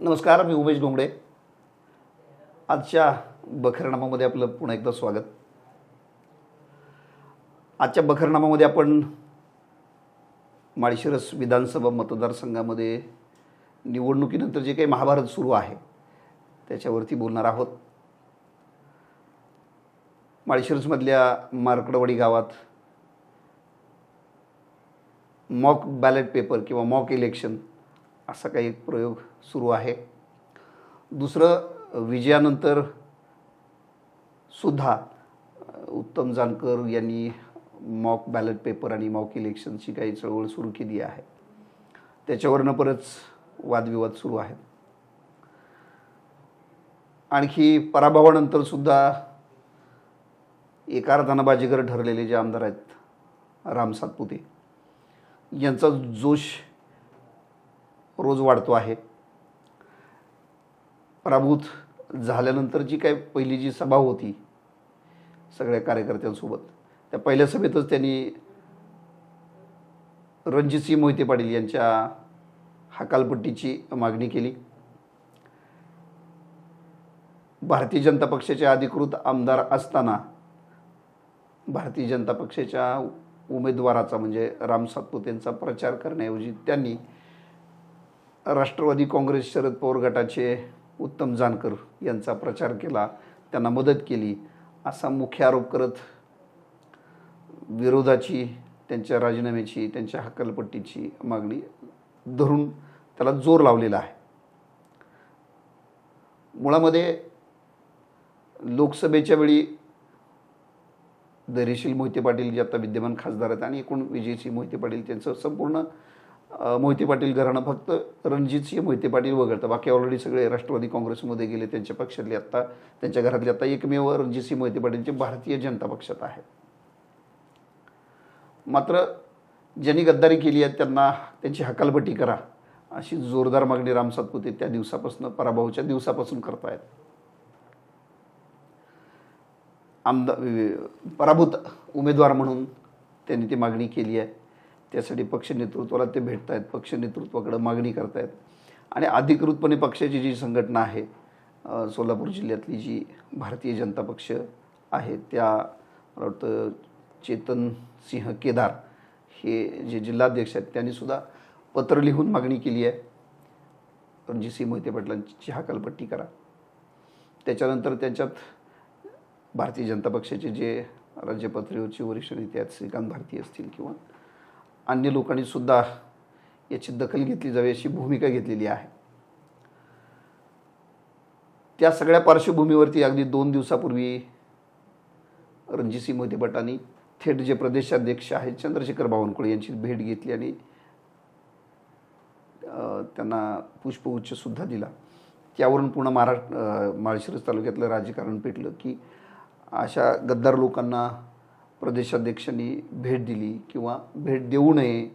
नमस्कार मी उमेश डोंगडे आजच्या बखरनामामध्ये आपलं पुन्हा एकदा स्वागत. आजच्या बखरनामामध्ये आपण माळशिरस विधानसभा मतदारसंघामध्ये निवडणुकीनंतर जे काही महाभारत सुरू आहे त्याच्यावरती बोलणार आहोत. माळशिरसमधल्या मार्कडवाडी गावात मॉक बॅलेट पेपर किंवा मॉक इलेक्शन असा काही एक प्रयोग सुरू आहे. दुसरं विजयानंतर सुद्धा उत्तम जानकर यांनी मॉक बॅलेट पेपर आणि मॉक इलेक्शनची काही चळवळ सुरू केली आहे. त्याच्यावरनं परत वादविवाद सुरू आहेत. आणखी पराभवानंतर सुद्धा एका अर्थानं बाजीगर ठरलेले जे आमदार आहेत राम सातपुते यांचा जोश रोज वाढतो आहे. पराभूत झाल्यानंतर जी काय पहिली जी सभा होती सगळ्या कार्यकर्त्यांसोबत त्या पहिल्या सभेतच त्यांनी रणजितसिंह मोहिते पाटील यांच्या हकालपट्टीची मागणी केली. भारतीय जनता पक्षाचे अधिकृत आमदार असताना भारतीय जनता पक्षाच्या उमेदवाराचा म्हणजे राम सातपुतेंचा प्रचार करण्याऐवजी त्यांनी राष्ट्रवादी काँग्रेस शरद पवार गटाचे उत्तम जानकर यांचा प्रचार केला त्यांना मदत केली. असा मुख्य आरोप करत विरोधाची त्यांच्या राजीनाम्याची त्यांच्या हक्कलपट्टीची मागणी धरून त्याला जोर लावलेला आहे. मुळामध्ये लोकसभेच्या वेळी धैर्यशील मोहिते पाटील जे आता विद्यमान खासदार आहेत आणि एकूण विजयसिंह मोहिते पाटील त्यांचं संपूर्ण मोहिते पाटील घराणं फक्त रणजितसिंह मोहिते पाटील वगळतं. बाकी ऑलरेडी सगळे राष्ट्रवादी काँग्रेसमध्ये गेले त्यांच्या पक्षातले आत्ता त्यांच्या घरातले आत्ता एकमेव रणजितसिंह मोहिते पाटीलचे भारतीय जनता पक्षात आहे. मात्र ज्यांनी गद्दारी केली आहे त्यांना त्यांची हकालपट्टी करा. अशी जोरदार मागणी राम सातपुते त्या दिवसापासून पराभवाच्या दिवसापासून करतायत. आमदार पराभूत उमेदवार म्हणून त्यांनी ती मागणी केली आहे. त्यासाठी पक्ष नेतृत्वाला ते भेटत आहेत पक्ष नेतृत्वाकडे मागणी करतायत. आणि अधिकृतपणे पक्षाची जी संघटना आहे सोलापूर जिल्ह्यातली जी भारतीय जनता पक्ष आहे त्या मला वाटतं चेतन सिंह केदार हे जे जिल्हाध्यक्ष आहेत त्यांनी सुद्धा पत्र लिहून मागणी केली आहे. रणजितसिंह मोहिते पाटलांची हकालपट्टी करा. त्याच्यानंतर त्यांच्यात भारतीय जनता पक्षाचे जे राज्यपातळीवरचे वरिष्ठ नेते आहेत श्रीकांत भारती असतील किंवा अन्य लोकांनी सुद्धा याची दखल घेतली जावी अशी भूमिका घेतलेली आहे. त्या सगळ्या पार्श्वभूमीवरती अगदी दोन दिवसापूर्वी रणजितसिंह मोहिते भटांनी थेट जे प्रदेशाध्यक्ष आहेत चंद्रशेखर बावनकुळे यांची भेट घेतली आणि त्यांना पुष्पगुच्छसुद्धा दिला. त्यावरून पूर्ण महाराष्ट्र माळशिरस तालुक्यातलं राजकारण पेटलं की अशा गद्दार लोकांना प्रदेशाध्यक्षांनी भेट दिली किंवा भेट देऊ नये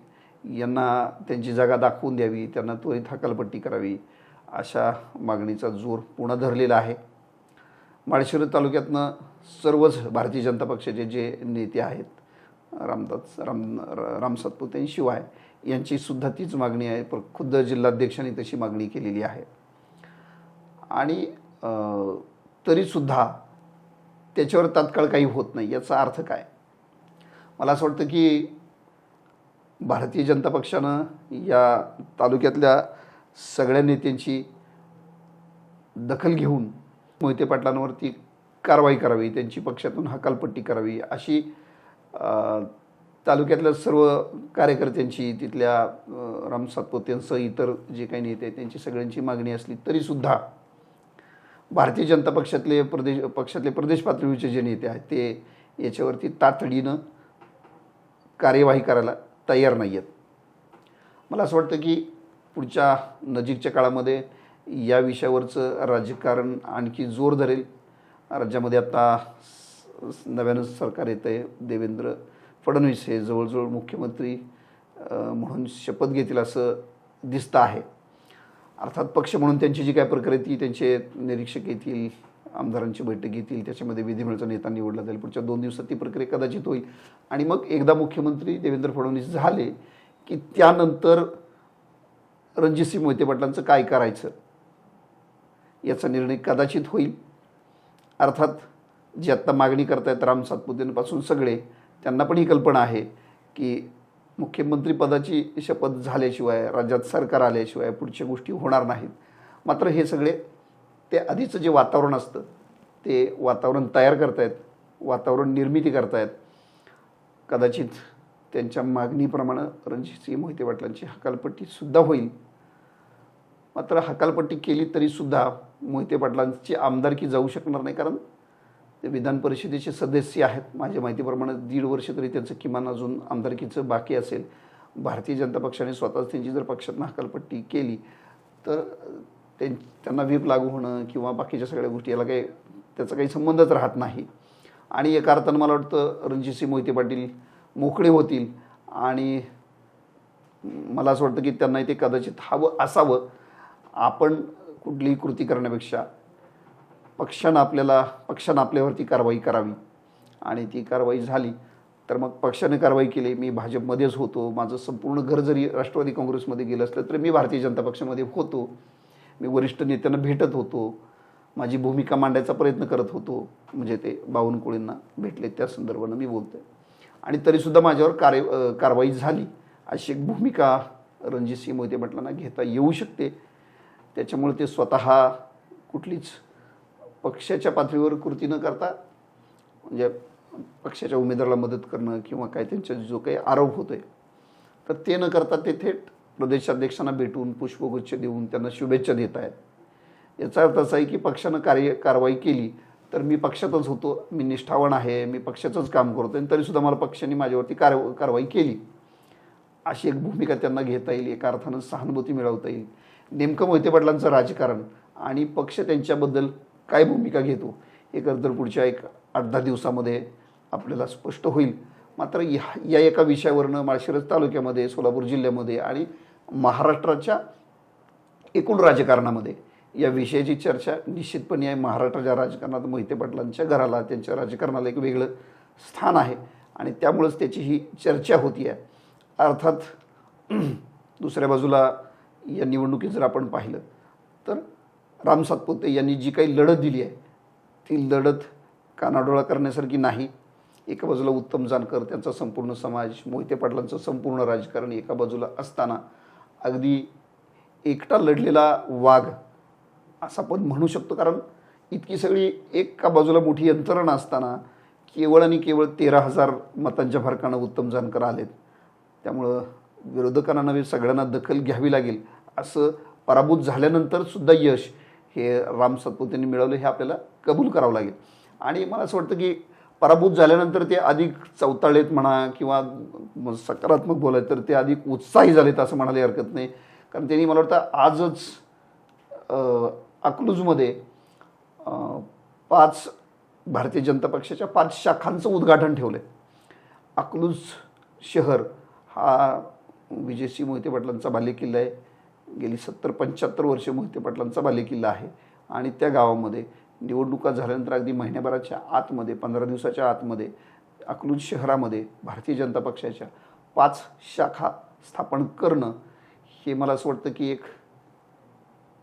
यांना त्यांची जागा दाखवून द्यावी त्यांना त्वरित हकालपट्टी करावी अशा मागणीचा जोर पुन्हा धरलेला आहे. माळशिरस तालुक्यातनं सर्वच भारतीय जनता पक्षाचे जे नेते आहेत रामदास राम राम सातपुतेंशिवाय यांचीसुद्धा तीच मागणी आहे. पण खुद्द जिल्हाध्यक्षांनी तशी मागणी केलेली आहे. आणि तरीसुद्धा त्याच्यावर तात्काळ काही होत नाही याचा अर्थ काय? मला असं वाटतं की भारतीय जनता पक्षानं या तालुक्यातल्या सगळ्या नेत्यांची दखल घेऊन मोहिते पाटलांवरती कारवाई करावी त्यांची पक्षातून हकालपट्टी करावी अशी तालुक्यातल्या सर्व कार्यकर्त्यांची तिथल्या राम सातपोत्यांसह इतर जे काही नेते त्यांची सगळ्यांची मागणी असली तरीसुद्धा भारतीय जनता पक्षातले प्रदेश पक्षातले प्रदेश पातळीचे जे नेते आहेत ते याच्यावरती तातडीनं कार्यवाही करायला तयार नाही आहेत मला असं वाटतं की पुढच्या नजीकच्या काळामध्ये या विषयावरचं राजकारण आणखी जोर धरेल. राज्यामध्ये आता नव्यानं सरकार येतं आहे देवेंद्र फडणवीस हे जवळजवळ मुख्यमंत्री म्हणून शपथ घेतील असं दिसतं आहे. अर्थात पक्ष म्हणून त्यांची जी काय प्रक्रिया ती त्यांचे निरीक्षक येतील आमदारांची बैठक घेतील त्याच्यामध्ये विधिमंडळाचा नेता निवडला जाईल. पुढच्या दोन दिवसात ती प्रक्रिया कदाचित होईल. आणि मग एकदा मुख्यमंत्री देवेंद्र फडणवीस झाले की त्यानंतर रणजितसिंह मोहिते पाटलांचं काय करायचं? याचा निर्णय कदाचित होईल. अर्थात जे आत्ता मागणी करतायत राम सातपुतेंपासून सगळे त्यांना पण ही कल्पना आहे की मुख्यमंत्रीपदाची शपथ झाल्याशिवाय राज्यात सरकार आल्याशिवाय पुढच्या गोष्टी होणार नाहीत. मात्र हे सगळे ते आधीचं जे वातावरण असतं ते वातावरण तयार करतायत वातावरण निर्मिती करतायत. कदाचित त्यांच्या मागणीप्रमाणे रणजितसिंह मोहिते वाटलांची हकालपट्टीसुद्धा होईल. मात्र हकालपट्टी केली तरीसुद्धा मोहिते पाटलांची आमदारकी जाऊ शकणार नाही कारण ते विधान परिषदेचे सदस्य आहेत. माझ्या माहितीप्रमाणे दीड वर्ष तरी त्यांचं किमान अजून आमदारकीचं बाकी असेल. भारतीय जनता पक्षाने स्वतःच त्यांची जर पक्षातनं हकालपट्टी केली तर त्यां त्यांना व्हीप लागू होणं किंवा बाकीच्या सगळ्या गोष्टी याला काही त्याचा काही संबंधच राहत नाही. आणि एका अर्थानं मला वाटतं रणजितसिंह मोहिते पाटील मोकळे होतील. आणि मला असं वाटतं की त्यांना ते कदाचित हवं असावं. आपण कुठलीही कृती करण्यापेक्षा पक्षानं आपल्याला पक्षानं आपल्यावरती कारवाई करावी. आणि ती कारवाई झाली तर मग पक्षाने कारवाई केली. मी भाजपमध्येच होतो. माझं संपूर्ण घर जरी राष्ट्रवादी काँग्रेसमध्ये गेलं असलं तरी मी भारतीय जनता पक्षामध्ये होतो. मी वरिष्ठ नेत्यांना भेटत होतो. माझी भूमिका मांडायचा प्रयत्न करत होतो. म्हणजे ते बावनकुळेंना भेटले त्या संदर्भानं मी बोलतोय. आणि तरीसुद्धा माझ्यावर कार्य कारवाई झाली. अशी एक भूमिका रणजित सिंह मोहिते म्हटलांना घेता येऊ शकते. त्याच्यामुळे ते स्वतः कुठलीच पक्षाच्या पातळीवर कृती न करता म्हणजे पक्षाच्या उमेदवाराला मदत करणं किंवा काय त्यांचा जो काही आरोप होतोय तर ते न करता ते थेट प्रदेशाध्यक्षांना भेटून पुष्पगुच्छ देऊन त्यांना शुभेच्छा देत आहेत. याचा अर्थ असा आहे की पक्षानं कार्य कारवाई केली तर मी पक्षातच होतो मी निष्ठावान आहे मी पक्षाचंच काम करतो आणि तरीसुद्धा मला पक्षाने माझ्यावरती कार कारवाई केली. अशी एक भूमिका त्यांना घेता येईल एका अर्थानं सहानुभूती मिळवता येईल. नेमकं मोहिते पाटलांचं राजकारण आणि पक्ष त्यांच्याबद्दल काय भूमिका घेतो हे खरं तर पुढच्या एक आठ दहा दिवसामध्ये आपल्याला स्पष्ट होईल. मात्र या या एका विषयावरनं माळशिरस तालुक्यामध्ये सोलापूर जिल्ह्यामध्ये आणि महाराष्ट्राच्या एकूण राजकारणामध्ये. या विषयाची चर्चा निश्चितपणे आहे महाराष्ट्राच्या राजकारणात मोहिते पाटलांच्या घराला त्यांच्या राजकारणाला एक वेगळं स्थान आहे. आणि त्यामुळंच त्याची ही चर्चा होती आहे. अर्थात दुसऱ्या बाजूला या निवडणुकीत जर आपण पाहिलं तर राम सातपुते यांनी जी काही लढत दिली आहे ती लढत कानाडोळा करण्यासारखी नाही. एका बाजूला उत्तम जानकर त्यांचा संपूर्ण समाज मोहिते पाटलांचं संपूर्ण राजकारण एका बाजूला असताना अगदी एकटा लढलेला वाघ असं आपण म्हणू शकतो. कारण इतकी सगळी एका बाजूला मोठी यंत्रणा असताना केवळ आणि केवळ तेरा हजार मतांच्या फरकानं उत्तम जानकर आलेत. त्यामुळं विरोधकांना नव्हे सगळ्यांना दखल घ्यावी लागेल असं पराभूत झाल्यानंतर सुद्धा यश हे राम सातपुतेंनी मिळवलं हे आपल्याला कबूल करावं लागेल. आणि मला असं वाटतं की पराभूत झाल्यानंतर ते अधिक चौताळेत म्हणा किंवा सकारात्मक बोलायचं तर ते अधिक उत्साही झालेत असं म्हणायला हरकत नाही. कारण त्यांनी मला वाटतं आजच अकलूजमध्ये पाच भारतीय जनता पक्षाच्या पाच शाखांचं उद्घाटन ठेवलं आहे अकलूज शहर हा विजयसिंह मोहिते पाटलांचा बालेकिल्ला आहे. गेली सत्तर पंच्याहत्तर वर्ष मोहिते पाटलांचा बालेकिल्ला आहे. आणि त्या गावामध्ये निवडणुका झाल्यानंतर अगदी महिन्याभराच्या आतमध्ये पंधरा दिवसाच्या आतमध्ये अकलूज शहरामध्ये भारतीय जनता पक्षाच्या पाच शाखा स्थापन करणं हे मला असं वाटतं की एक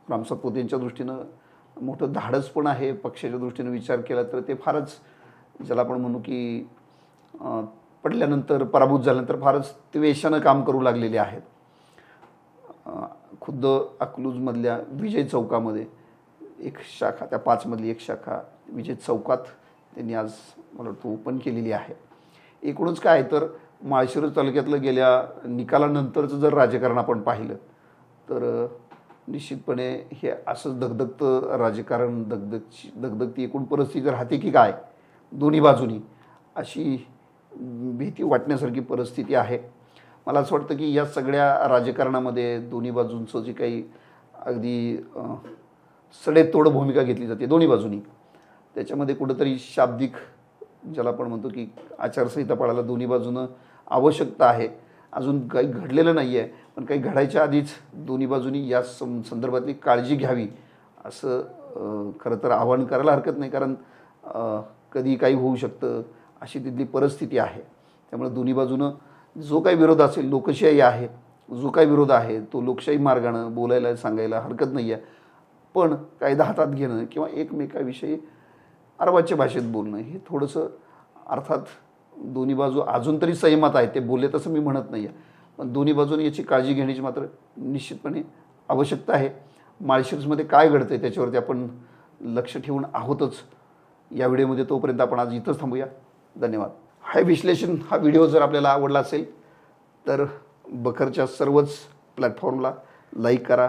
राम सातपुतेंच्या दृष्टीनं मोठं धाडस पण आहे. पक्षाच्या दृष्टीनं विचार केला तर ते फारच ज्याला आपण म्हणू की पडल्यानंतर पराभूत झाल्यानंतर फारच त्वेषानं काम करू लागलेले आहेत. खुद्द अकलूजमधल्या विजय चौकामध्ये एक शाखा त्या पाचमधली एक शाखा विजय चौकात त्यांनी आज मला वाटतं ओपन केलेली आहे. एकूणच काय तर माळशिरस तालुक्यातलं गेल्या निकालानंतरचं जर राजकारण आपण पाहिलं तर निश्चितपणे हे असंच दगदगतं राजकारण दगदगची दगदगती एकूण परिस्थिती राहते की काय दोन्ही बाजूनी अशी भीती वाटण्यासारखी परिस्थिती आहे. मला असं वाटतं की या सगळ्या राजकारणामध्ये दोन्ही बाजूंचं जे काही अगदी सडेतोड भूमिका घेतली जाते दोन्ही बाजूनी. त्याच्यामध्ये कुठंतरी शाब्दिक ज्याला आपण म्हणतो की आचारसंहिता पाळायला दोन्ही बाजूनं आवश्यकता आहे. अजून काही घडलेलं नाही आहे पण काही घडायच्या आधीच दोन्ही बाजूनी या सं संदर्भातली काळजी घ्यावी असं खरं तर आवाहन करायला हरकत नाही. कारण कधी काही होऊ शकतं अशी तिथली परिस्थिती आहे. त्यामुळे दोन्ही बाजूनं जो काही विरोध असेल लोकशाही आहे जो काही विरोध आहे तो लोकशाही मार्गानं बोलायला सांगायला हरकत नाही आहे पण कायदा हातात घेणं किंवा एकमेकाविषयी अरबाच्या भाषेत बोलणं हे थोडंसं अर्थात दोन्ही बाजू अजून तरी संयमात आहे ते बोलले तसं मी म्हणत नाही आहे पण दोन्ही बाजूने याची काळजी घेण्याची मात्र निश्चितपणे आवश्यकता आहे. माळशिरसमध्ये काय घडतं आहे त्याच्यावरती आपण लक्ष ठेवून आहोतच. या व्हिडिओमध्ये तोपर्यंत आपण आज इथंच थांबूया. धन्यवाद. हा विश्लेषण हा व्हिडिओ जर आपल्याला आवडला असेल तर बखरच्या सर्वच प्लॅटफॉर्मला लाईक करा.